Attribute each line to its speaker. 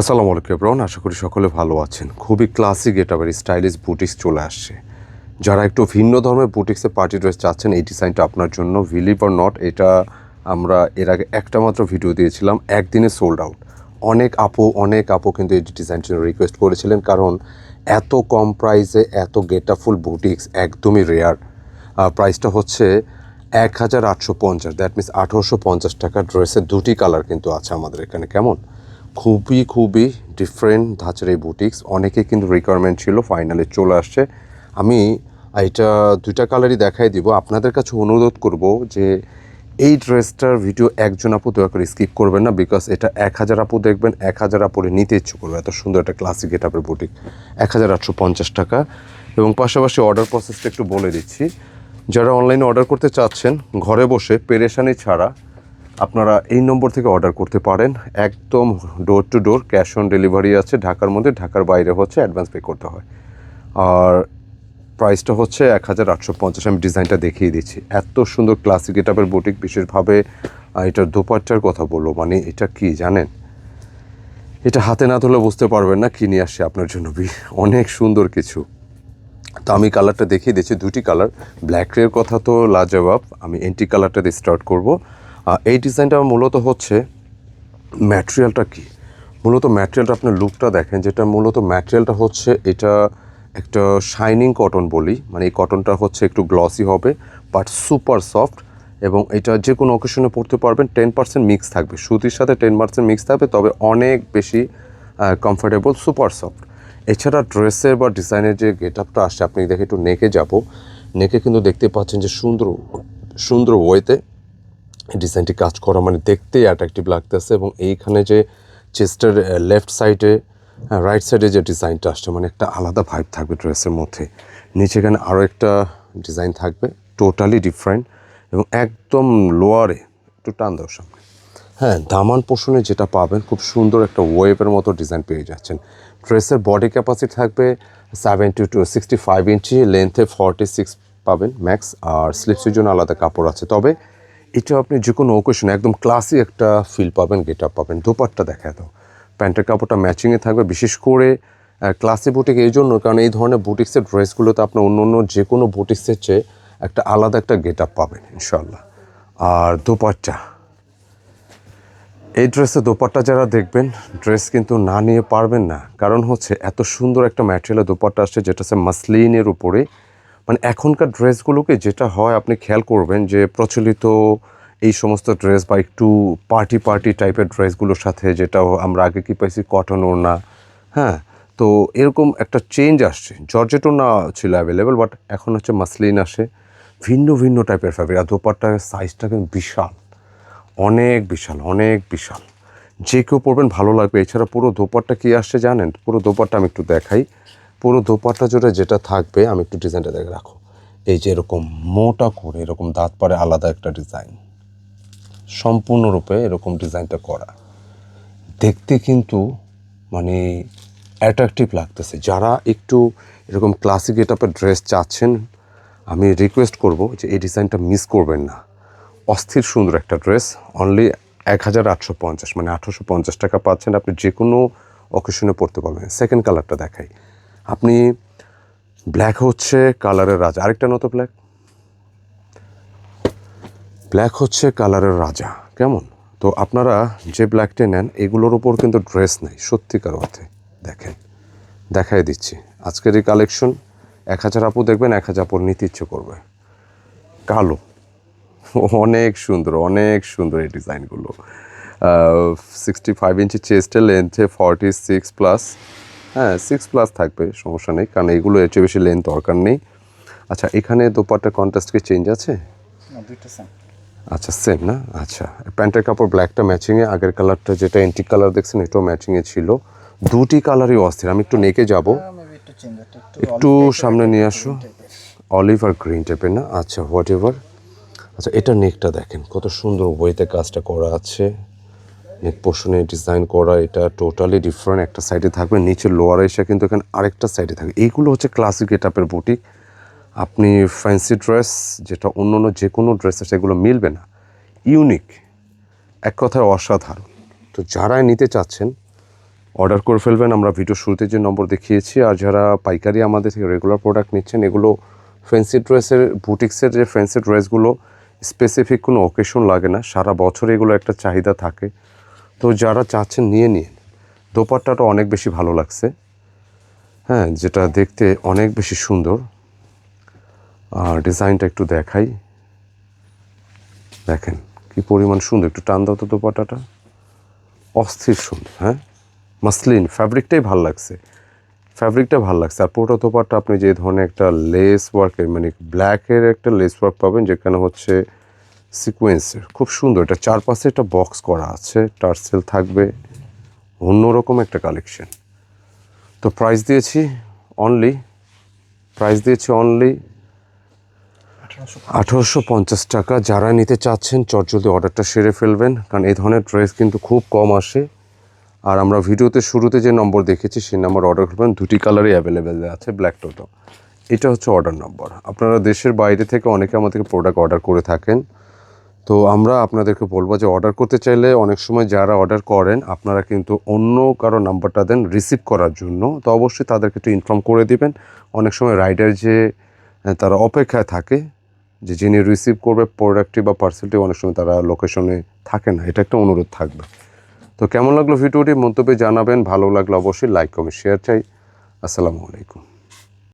Speaker 1: আসসালামু আলাইকুম এব্রাউন আশা করি সকলে ভালো আছেন। খুবই ক্লাসিক এটা আবার স্টাইলিশ বুটিক্স চলে আসছে। যারা একটু ভিন্ন ধর্মের বুটিক্সে পার্টি ড্রেস চাচ্ছেন, এই ডিজাইনটা আপনার জন্য। বিলিভ অর নট এটা আমরা এর আগে একটা মাত্র ভিডিও দিয়েছিলাম, একদিনে সোল্ড আউট অনেক আপু অনেক আপু কিন্তু এই ডিজাইনটা রিকোয়েস্ট করেছিলেন, কারণ এত কম প্রাইসে এত গেটাফুল বুটিক্স একদমই রেয়ার প্রাইসটা হচ্ছে এক হাজার আটশো পঞ্চাশ দ্যাট মিনস আঠারোশো পঞ্চাশ টাকা ড্রেসের দুটি কালার কিন্তু আছে আমাদের এখানে, কেমন? খুবই খুবই ডিফারেন্ট ধাঁচের এই বুটিক্স অনেকে কিন্তু রিকোয়ারমেন্ট ছিল ফাইনালে চলে আসছে। আমি এটা দুইটা কালারই দেখাই দিব। আপনাদের কাছে অনুরোধ করব যে এই ড্রেসটার ভিডিও একজন আপু দয়া করে স্কিপ করবেন না বিকজ এটা এক হাজার আপু দেখবেন, এক হাজার আপুরে নিতে ইচ্ছে করবে। এত সুন্দর একটা ক্লাসিক গেটাপের বুটিক এক হাজার আটশো পঞ্চাশ টাকা। এবং পাশাপাশি অর্ডার প্রসেসটা একটু বলে দিচ্ছি। যারা অনলাইনে অর্ডার করতে চাচ্ছেন, ঘরে বসে পেরেশানি ছাড়া আপনারা এই নম্বর থেকে অর্ডার করতে পারেন। একদম door to door cash on delivery আছে। ঢাকার মধ্যে, ঢাকার বাইরে হচ্ছে অ্যাডভান্স পে করতে হয়। আর প্রাইসটা হচ্ছে এক হাজার আটশো পঞ্চাশ। আমি ডিজাইনটা দেখিয়ে দিচ্ছি। এত সুন্দর ক্লাসিক এটাপের বুটিক বিশেষভাবে এটার দোপাট্টার কথা বলল। মানে এটা কি জানেন? এটা হাতে না ধরলে বুঝতে পারবেন না কি নিয়ে আসছে আপনার জন্য। অনেক সুন্দর কিছু। তো আমি কালারটা দেখিয়ে দিচ্ছি। দুটি কালার ব্ল্যাক রের কথা তো লাজবাব। আমি এন্টি কালারটা দিয়ে স্টার্ট করব। এই ডিজাইনটা মূলত হচ্ছে ম্যাটেরিয়ালটা কি? মূলত ম্যাটেরিয়ালটা আপনার লুকটা দেখেন, যেটা মূলত ম্যাটেরিয়ালটা হচ্ছে এটা একটা শাইনিং কটন বলি মানে এই কটনটা হচ্ছে একটু গ্লসি হবে বাট সুপার সফট এবং এটা যে কোনো অকেশনে পড়তে পারবেন টেন পার্সেন্ট মিক্স থাকবে। সুতির সাথে টেন পার্সেন্ট মিক্স থাকবে, তবে অনেক বেশি কমফোর্টেবল সুপার সফট এছাড়া ড্রেসের বা ডিজাইনের যে গেট আপটা আসছে, আপনি দেখে একটু নেকে যাব। নেকে কিন্তু দেখতে পাচ্ছেন যে সুন্দর সুন্দর ওয়েতে ডিজাইনটি কাজ করা মানে দেখতেই অ্যাট্রাকটিভ লাগতেছে এবং এইখানে যে চেস্টের লেফট সাইডে রাইট সাইডে যে ডিজাইনটা আসছে মানে একটা আলাদা ভাইব থাকবে ড্রেসের মধ্যে। নিচে এখানে আরও একটা ডিজাইন থাকবে টোটালি ডিফারেন্ট এবং একদম লোয়ারে একটু টান দেওয়ার সামনে। হ্যাঁ দামান পোষণে যেটা পাবেন, খুব সুন্দর একটা ওয়েভের মতো ডিজাইন পেয়ে যাচ্ছেন। ড্রেসের বডি ক্যাপাসিটি থাকবে seventy two sixty five inch লেন্থে forty six পাবেন ম্যাক্স আর স্লিপসের জন্য আলাদা কাপড় আছে। তবে এটা আপনি যে কোনো ওকেশনে একদম ক্লাসি একটা ফিল পাবেন গেট আপ পাবেন, দোপাট্টা দেখায় তো প্যান্টের কাপড়টা ম্যাচিংয়ে থাকবে, বিশেষ করে ক্লাসি বুটিক এই জন্য, কারণ এই ধরনের বুটিক্সের ড্রেসগুলোতে আপনার অন্য অন্য যে কোনো বুটিক্সের চেয়ে একটা আলাদা একটা গেট আপ পাবেন ইনশাল্লাহ আর দোপাট্টা। এই ড্রেসে দোপাট্টা যারা দেখবেন ড্রেস কিন্তু না নিয়ে পারবেন না। কারণ হচ্ছে, এত সুন্দর একটা ম্যাটেরিয়ালের দোপাট্টা আসছে, যেটা হচ্ছে মাসলিনের উপরে। মানে এখনকার ড্রেসগুলোকে যেটা হয়, আপনি খেয়াল করবেন যে প্রচলিত এই সমস্ত ড্রেস বা একটু পার্টি পার্টি টাইপের ড্রেসগুলোর সাথে যেটা আমরা আগে কি পাইছি, কটন ওড়না হ্যাঁ? তো এরকম একটা চেঞ্জ আসছে। জর্জেটও না ছিল অ্যাভেলেবেল বাট এখন হচ্ছে মাসলিন আসে। ভিন্ন ভিন্ন টাইপের ফ্যাব্রিক আর দোপাট্টার সাইজটা কিন্তু বিশাল। অনেক বিশাল অনেক বিশাল। যে কেউ পরবেন, ভালো লাগবে। এছাড়া পুরো দোপাট্টা কি আসছে জানেন? পুরো দোপাট্টা আমি একটু দেখাই। পুরো দোপাট্টা জুড়ে যেটা থাকবে, আমি একটু ডিজাইনটা দেখে রাখো। এই যে এরকম মোটা করে, এরকম দাঁত পারে আলাদা একটা ডিজাইন সম্পূর্ণরূপে এরকম ডিজাইনটা করা। দেখতে কিন্তু মানে অ্যাট্রাকটিভ লাগতেছে। যারা একটু এরকম ক্লাসিক এটাপের ড্রেস চাচ্ছেন, আমি রিকোয়েস্ট করব যে এই ডিজাইনটা মিস করবেন না। অস্থির সুন্দর একটা ড্রেস অনলি এক হাজার আটশো পঞ্চাশ মানে আঠারোশো পঞ্চাশ টাকা পাচ্ছেন আপনি যে কোনো অকেশনে পড়তে পারবেন। সেকেন্ড কালারটা দেখাই। আপনি ব্ল্যাক হচ্ছে কালারের রাজা। আরেকটা নতো ব্ল্যাক ব্ল্যাক হচ্ছে কালারের রাজা। কেমন? তো আপনারা যে ব্ল্যাকটা নেন, এগুলোর উপর কিন্তু ড্রেস নেই, সত্যিকার অর্থে। দেখেন, দেখাই দিচ্ছি। আজকের এই কালেকশন এক হাজার আপু দেখবেন, এক হাজার আপুর নিতে ইচ্ছে করবে। কালো। অনেক সুন্দর অনেক সুন্দর এই ডিজাইনগুলো সিক্সটি ফাইভ ইঞ্চি চেস্টের লেন্থে ফর্টি সিক্স প্লাস হ্যাঁ সিক্স প্লাস থাকবে সমস্যা নেই কারণ এগুলো এর চেয়ে বেশি লেন্থ দরকার নেই। আচ্ছা এখানে দোপাট্টার কন্ট্রাস্ট কি চেঞ্জ আছে? আচ্ছা সেম না? আচ্ছা প্যান্টের কাপড় ব্ল্যাকটা ম্যাচিংয়ে আগের কালারটা যেটা এন্টিক কালার দেখছেন এটাও ম্যাচিংয়ে ছিল। দুটি কালারই অস্থির আমি একটু নেকে যাব।
Speaker 2: একটু একটু
Speaker 1: একটু সামনে নিয়ে আসো। অলিভ আর গ্রিন টাইপের না? আচ্ছা হোয়াট এভার আচ্ছা এটা নেকটা দেখেন কত সুন্দর ওয়েতে কাজটা করা আছে। নেক পোর্শনে ডিজাইন করা, এটা টোটালি ডিফারেন্ট একটা সাইডে থাকবে। নিচে লোয়ার এসে কিন্তু এখানে আরেকটা সাইডে থাকবে। এইগুলো হচ্ছে ক্লাসিক এটাপের বুটিক আপনি ফ্যান্সি ড্রেস যেটা অন্য অন্য যে কোনো ড্রেসের সেগুলো মিলবে না। ইউনিক এক কথায় অসাধারণ। তো যারাই নিতে চাচ্ছেন অর্ডার করে ফেলবেন। আমরা ভিডিও শুরুতে যে নম্বর দেখিয়েছি, আর যারা পাইকারি আমাদের থেকে রেগুলার প্রোডাক্ট নিচ্ছেন, এগুলো ফ্যান্সি ড্রেসের বুটিক্সের যে ফ্যান্সি ড্রেসগুলো স্পেসিফিক কোনো অকেশন লাগে না। সারা বছর এগুলো একটা চাহিদা থাকে। তো যারা চাচ্ছেন নিয়ে নিন। দোপাট্টাটা অনেক বেশি ভালো লাগছে। হ্যাঁ যেটা দেখতে অনেক বেশি সুন্দর। আর ডিজাইনটা একটু দেখাই। দেখেন, কি পরিমাণ সুন্দর। একটু টান দাও তো দোপাট্টাটা। অস্থির সুন্দর হ্যাঁ? মাসলিন ফ্যাব্রিকটাই ভালো লাগছে। ফ্যাব্রিকটা ভালো লাগছে। আর পুরোটা দোপাট্টা আপনি যে ধরনের একটা লেস ওয়ার্কের মানে ব্ল্যাকের একটা লেস ওয়ার্ক পাবেন, যেখানে হচ্ছে সিকোয়েন্সের খুব সুন্দর, এটা চারপাশে একটা বক্স করা আছে টার্সেল থাকবে, অন্যরকম একটা কালেকশন তো প্রাইস দিয়েছি অনলি প্রাইস দিয়েছি অনলি
Speaker 2: আঠারোশো
Speaker 1: পঞ্চাশ টাকা। যারা নিতে চাচ্ছেন চটজলদি অর্ডারটা সেরে ফেলবেন, কারণ এই ধরনের ড্রেস কিন্তু খুব কম আসে। আর আমরা ভিডিওতে শুরুতে যে নম্বর দেখেছি, সেই নাম্বার অর্ডার করবেন, দুটি কালারই অ্যাভেলেবেল আছে ব্ল্যাক টোটো এটা হচ্ছে অর্ডার নম্বর আপনারা দেশের বাইরে থেকে অনেকে আমাদেরকে প্রোডাক্ট অর্ডার করে থাকেন। তো আমরা আপনাদেরকে বলব যে অর্ডার করতে চাইলে অনেক সময় যারা অর্ডার করেন, আপনারা কিন্তু অন্য কারও নাম্বারটা দেন রিসিভ করার জন্য। তো অবশ্যই তাদেরকে একটু ইনফর্ম করে দিবেন। অনেক সময় রাইডার যে তারা অপেক্ষায় থাকে যে যিনি রিসিভ করবে প্রোডাক্টটি বা পার্সেলটি অনেক সময় তারা লোকেশনে থাকে না। এটা একটা অনুরোধ থাকবে। তো কেমন লাগল ভিডিওটি মন্তব্যে জানাবেন। ভালো লাগলে অবশ্যই লাইক কমেন্ট শেয়ার চাই। আসসালামু আলাইকুম।